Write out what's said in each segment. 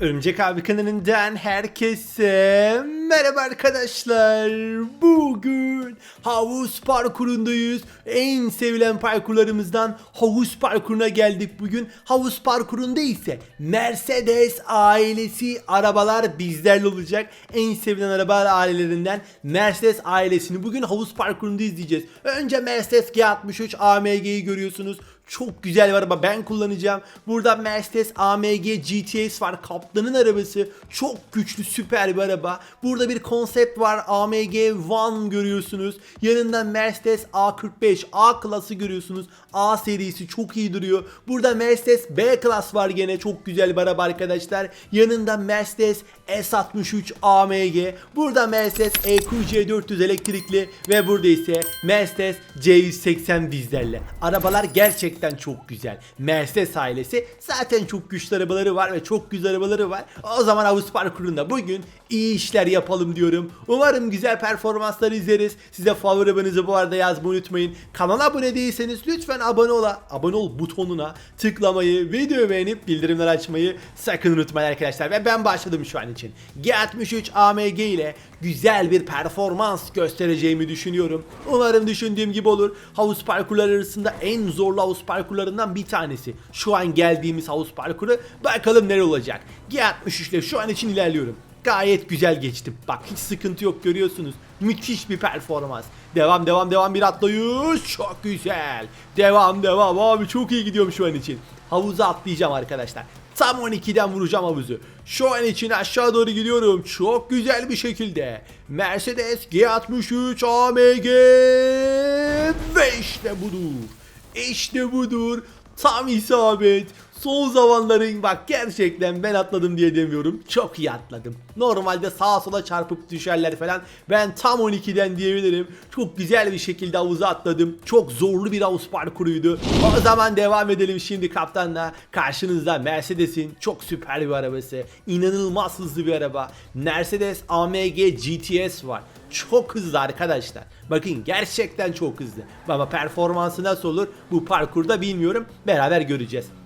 Örümcek abi kanalından herkese merhaba arkadaşlar. Bugün havuz parkurundayız. En sevilen parkurlarımızdan havuz parkuruna geldik bugün. Havuz parkurunda ise Mercedes ailesi arabalar bizlerle olacak. En sevilen arabalar ailelerinden Mercedes ailesini bugün havuz parkurunda izleyeceğiz. Önce Mercedes G63 AMG'yi görüyorsunuz. Çok güzel bir araba ben kullanacağım. Burada Mercedes AMG GTS var. Kaptanın arabası. Çok güçlü süper bir araba. Burada bir konsept var. AMG One görüyorsunuz. Yanında Mercedes A45 A klası görüyorsunuz. A serisi çok iyi duruyor. Burada Mercedes B klas var gene. Çok güzel bir araba arkadaşlar. Yanında Mercedes S63 AMG. Burada Mercedes EQC 400 elektrikli ve burada ise Mercedes C180 bizlerle. Arabalar gerçekten çok güzel. Mercedes ailesi zaten çok güçlü arabaları var ve çok güzel arabaları var. O zaman havuz parkurunda bugün iyi işler yapalım diyorum. Umarım güzel performanslar izleriz. Size favori arabanızı bu arada yazmayı unutmayın. Kanala abone değilseniz lütfen abone ol, abone ol butonuna tıklamayı, videoyu beğenip bildirimler açmayı sakın unutmayın arkadaşlar. Ve ben başladım şu an için. G63 AMG ile güzel bir performans göstereceğimi düşünüyorum. Umarım düşündüğüm gibi olur. Havuz parkurları arasında en zorlu havuz parkurlarından bir tanesi. Şu an geldiğimiz havuz parkuru. Bakalım neler olacak. G63 ile şu an için ilerliyorum. Gayet güzel geçtim. Bak hiç sıkıntı yok görüyorsunuz. Müthiş bir performans. Devam devam devam bir atlayış. Çok güzel. Devam devam abi çok iyi gidiyorum şu an için. Havuza atlayacağım arkadaşlar. Tam 12'den vuracağım havuzu. Şu an için aşağı doğru gidiyorum. Çok güzel bir şekilde. Mercedes G63 AMG ve işte budur. İşte budur. Tam isabet. Son zamanların bak gerçekten ben atladım diye demiyorum. Çok iyi atladım. Normalde sağa sola çarpıp düşerler falan. Ben tam 12'den diyebilirim. Çok güzel bir şekilde havuza atladım. Çok zorlu bir havuz parkuruydu. O zaman devam edelim şimdi kaptanla. Karşınızda Mercedes'in çok süper bir arabası. İnanılmaz hızlı bir araba. Mercedes AMG GTS var. Çok hızlı arkadaşlar. Bakın gerçekten çok hızlı. Ama performansı nasıl olur bu parkurda bilmiyorum. Beraber göreceğiz.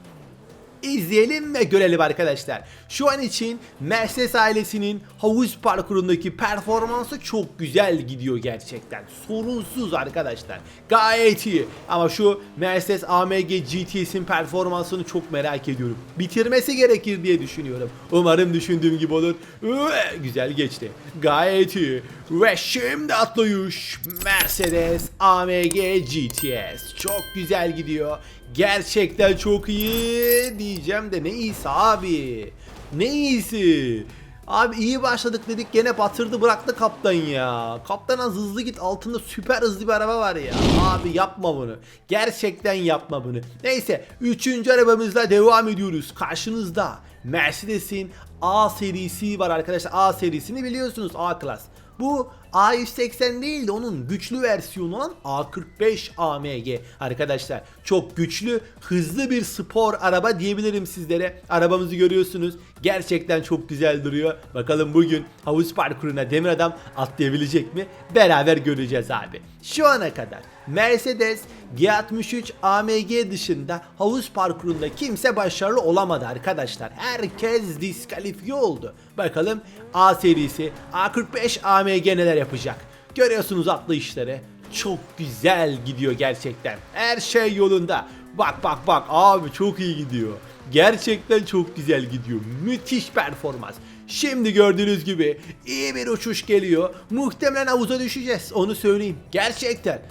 İzleyelim ve görelim arkadaşlar. Şu an için Mercedes ailesinin havuz parkurundaki performansı çok güzel gidiyor gerçekten. Sorunsuz arkadaşlar. Gayet iyi. Ama şu Mercedes AMG GTS'in performansını çok merak ediyorum. Bitirmesi gerekir diye düşünüyorum. Umarım düşündüğüm gibi olur. Ve güzel geçti. Gayet iyi. Ve şimdi atlayış. Mercedes AMG GTS. Çok güzel gidiyor. Gerçekten çok iyi diyeceğim de ne iyisi abi. Ne iyisi. Abi iyi başladık dedik gene batırdı bıraktı kaptan ya. Kaptan az hızlı git altında süper hızlı bir araba var ya. Abi yapma bunu. Gerçekten yapma bunu. Neyse 3. arabamızla devam ediyoruz. Karşınızda Mercedes'in A serisi var arkadaşlar. A serisini biliyorsunuz A klas. Bu A180 değil de onun güçlü versiyonu olan A45 AMG arkadaşlar. Çok güçlü, hızlı bir spor araba diyebilirim sizlere. Arabamızı görüyorsunuz. Gerçekten çok güzel duruyor. Bakalım bugün havuz parkuruna Demir Adam atlayabilecek mi? Beraber göreceğiz abi. Şu ana kadar Mercedes G63 AMG dışında havuz parkurunda kimse başarılı olamadı arkadaşlar. Herkes diskalifiye oldu. Bakalım A serisi A45 AMG neler yapacak. Görüyorsunuz atlayışları. Çok güzel gidiyor gerçekten. Her şey yolunda. Bak bak bak abi çok iyi gidiyor. Gerçekten çok güzel gidiyor. Müthiş performans. Şimdi gördüğünüz gibi iyi bir uçuş geliyor. Muhtemelen havuza düşeceğiz. Onu söyleyeyim. Gerçekten.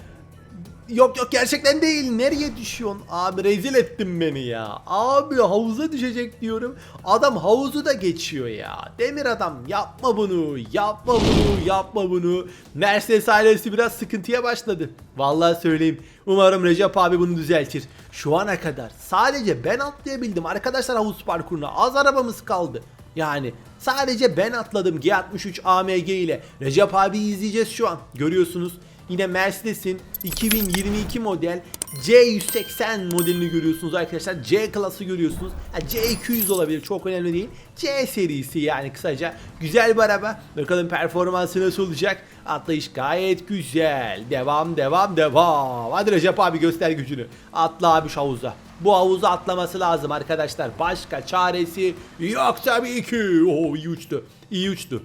Yok yok gerçekten değil. Nereye düşüyorsun? Abi rezil ettin beni ya. Abi havuza düşecek diyorum. Adam havuzu da geçiyor ya. Demir adam yapma bunu. Yapma bunu. Yapma bunu. Mercedes ailesi biraz sıkıntıya başladı. Vallahi söyleyeyim. Umarım Recep abi bunu düzeltir. Şu ana kadar sadece ben atlayabildim arkadaşlar havuz parkuruna. Az arabamız kaldı. Yani sadece ben atladım G63 AMG ile. Recep abi izleyeceğiz şu an. Görüyorsunuz. Yine Mercedes'in 2022 model C180 modelini görüyorsunuz arkadaşlar. C klası görüyorsunuz. Ha, C200 olabilir çok önemli değil. C serisi yani kısaca. Güzel bir araba. Bakalım performansı nasıl olacak. Atlayış gayet güzel. Devam devam devam. Hadi Recep abi göster gücünü. Atla abi şu havuza. Bu havuza atlaması lazım arkadaşlar. Başka çaresi yok tabii ki. Oo iyi uçtu. İyi uçtu.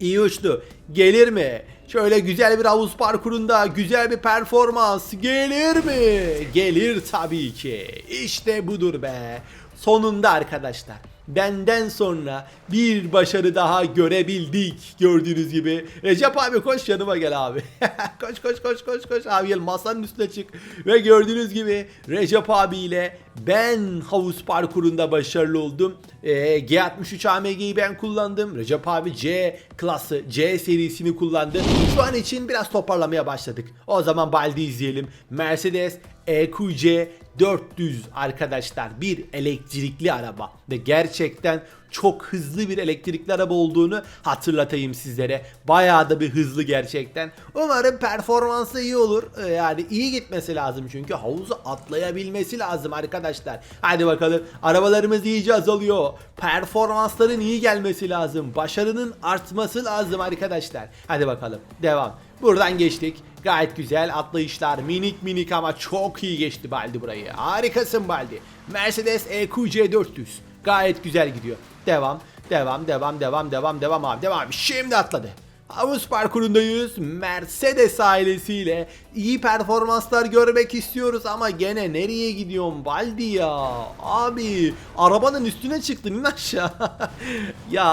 İyi uçtu. Gelir mi? Şöyle güzel bir havuz parkurunda güzel bir performans gelir mi? Gelir tabii ki. İşte budur be. Sonunda arkadaşlar. Benden sonra bir başarı daha görebildik gördüğünüz gibi. Recep abi koş yanıma gel abi. koş koş koş koş koş abi gel masanın üstüne çık. Ve gördüğünüz gibi Recep abiyle ben havuz parkurunda başarılı oldum. Ee, G63 AMG'yi ben kullandım. Recep abi C klası C serisini kullandı. Şu an için biraz toparlamaya başladık. O zaman Baldi izleyelim. Mercedes EQC 400 arkadaşlar bir elektrikli araba ve gerçekten çok hızlı bir elektrikli araba olduğunu hatırlatayım sizlere. Bayağı da bir hızlı gerçekten. Umarım performansı iyi olur. Ee, Yani iyi gitmesi lazım çünkü havuzu atlayabilmesi lazım arkadaşlar. Hadi bakalım. Arabalarımız iyice azalıyor. Performansların iyi gelmesi lazım. Başarının artması lazım arkadaşlar. Hadi bakalım. Devam. Buradan geçtik. Gayet güzel atlayışlar. Minik minik ama çok iyi geçti Baldi burayı. Harikasın Baldi. Mercedes EQC 400. Gayet güzel gidiyor. Devam. Devam, devam, devam, devam, devam abi. Devam. Şimdi atladı. Havuz parkurundayız. Mercedes ailesiyle iyi performanslar görmek istiyoruz ama gene nereye gidiyorsun Baldi ya? Abi arabanın üstüne çıktın in aşağı. ya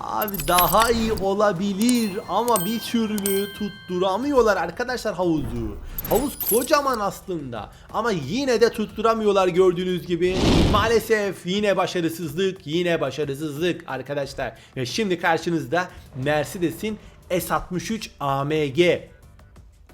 abi daha iyi olabilir ama bir türlü tutturamıyorlar arkadaşlar havuzu. Havuz kocaman aslında ama yine de tutturamıyorlar gördüğünüz gibi. Maalesef yine başarısızlık, yine başarısızlık arkadaşlar. Ve şimdi karşınızda Mercedes'in S63 AMG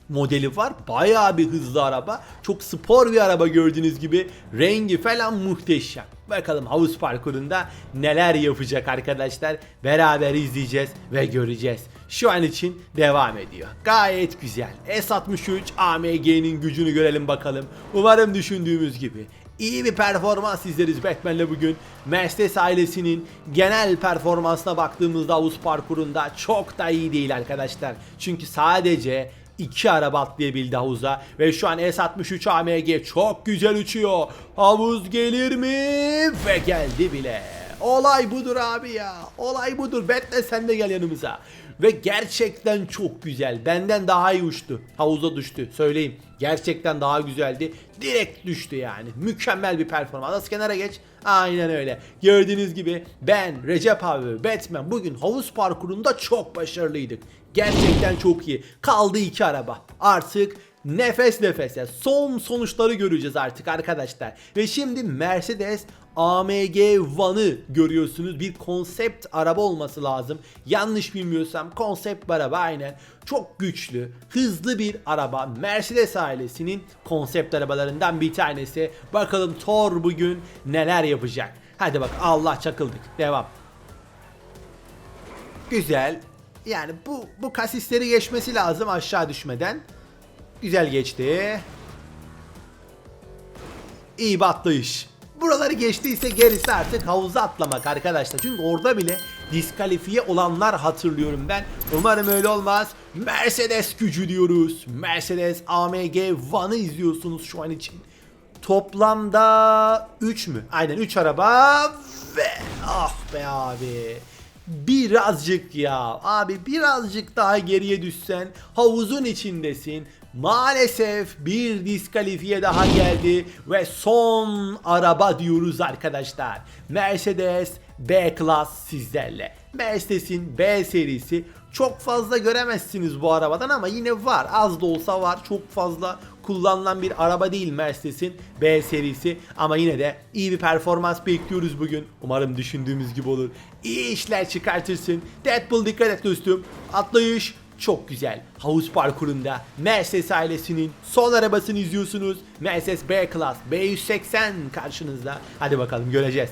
modeli var. Bayağı bir hızlı araba. Çok spor bir araba gördüğünüz gibi. Rengi falan muhteşem. Bakalım havuz parkurunda neler yapacak arkadaşlar. Beraber izleyeceğiz ve göreceğiz. Şu an için devam ediyor. Gayet güzel. S63 AMG'nin gücünü görelim bakalım. Umarım düşündüğümüz gibi. İyi bir performans izleriz Batman'le bugün. Mercedes ailesinin genel performansına baktığımızda havuz parkurunda çok da iyi değil arkadaşlar. Çünkü sadece iki araba atlayabildi havuza ve şu an S63 AMG çok güzel uçuyor. Havuz gelir mi? Ve geldi bile. Olay budur abi ya. Olay budur. Batman sen de gel yanımıza. Ve gerçekten çok güzel. Benden daha iyi uçtu. Havuza düştü. Söyleyeyim. Gerçekten daha güzeldi. Direkt düştü yani. Mükemmel bir performans. Az kenara geç. Aynen öyle. Gördüğünüz gibi ben, Recep abi ve Batman bugün havuz parkurunda çok başarılıydık. Gerçekten çok iyi. Kaldı iki araba. Artık nefes nefese son sonuçları göreceğiz artık arkadaşlar. Ve şimdi Mercedes AMG One'ı görüyorsunuz. Bir konsept araba olması lazım. Yanlış bilmiyorsam konsept araba aynen. Çok güçlü, hızlı bir araba. Mercedes ailesinin konsept arabalarından bir tanesi. Bakalım Thor bugün neler yapacak. Hadi bak Allah çakıldık. Devam. Güzel. Yani bu bu kasisleri geçmesi lazım aşağı düşmeden. Güzel geçti. İyi bir atlayış. Buraları geçtiyse gerisi artık havuza atlamak arkadaşlar. Çünkü orada bile diskalifiye olanlar hatırlıyorum ben. Umarım öyle olmaz. Mercedes gücü diyoruz. Mercedes AMG One'ı izliyorsunuz şu an için. Toplamda 3 mü? Aynen 3 araba ve ah be abi. Birazcık ya abi birazcık daha geriye düşsen havuzun içindesin. Maalesef bir diskalifiye daha geldi ve son araba diyoruz arkadaşlar. Mercedes B Class sizlerle. Mercedes'in B serisi çok fazla göremezsiniz bu arabadan ama yine var. Az da olsa var. Çok fazla kullanılan bir araba değil Mercedes'in B serisi ama yine de iyi bir performans bekliyoruz bugün. Umarım düşündüğümüz gibi olur. İyi işler çıkartırsın. Deadpool dikkat et dostum. Atlayış çok güzel. Havuz parkurunda Mercedes ailesinin son arabasını izliyorsunuz. Mercedes B Class B180 karşınızda. Hadi bakalım göreceğiz.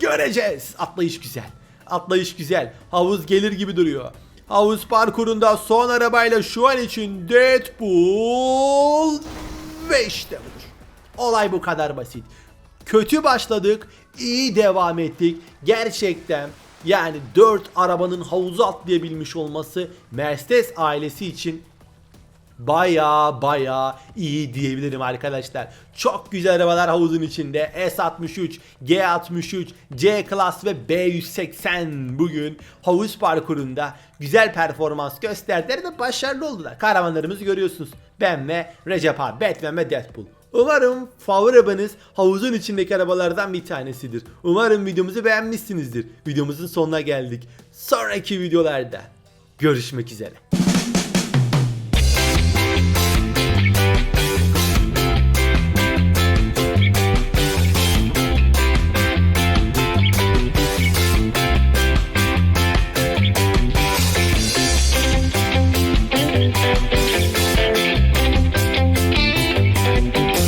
Göreceğiz. Atlayış güzel. Atlayış güzel. Havuz gelir gibi duruyor. Havuz parkurunda son arabayla şu an için Deadpool ve işte budur. Olay bu kadar basit. Kötü başladık, iyi devam ettik. Gerçekten yani 4 arabanın havuza atlayabilmiş olması Mercedes ailesi için baya baya iyi diyebilirim arkadaşlar. Çok güzel arabalar havuzun içinde. S63, G63, C Class ve B180 bugün havuz parkurunda güzel performans gösterdiler ve başarılı oldular. Kahramanlarımızı görüyorsunuz. Ben ve Recep abi, Batman ve Deadpool. Umarım favori arabanız havuzun içindeki arabalardan bir tanesidir. Umarım videomuzu beğenmişsinizdir. Videomuzun sonuna geldik. Sonraki videolarda görüşmek üzere.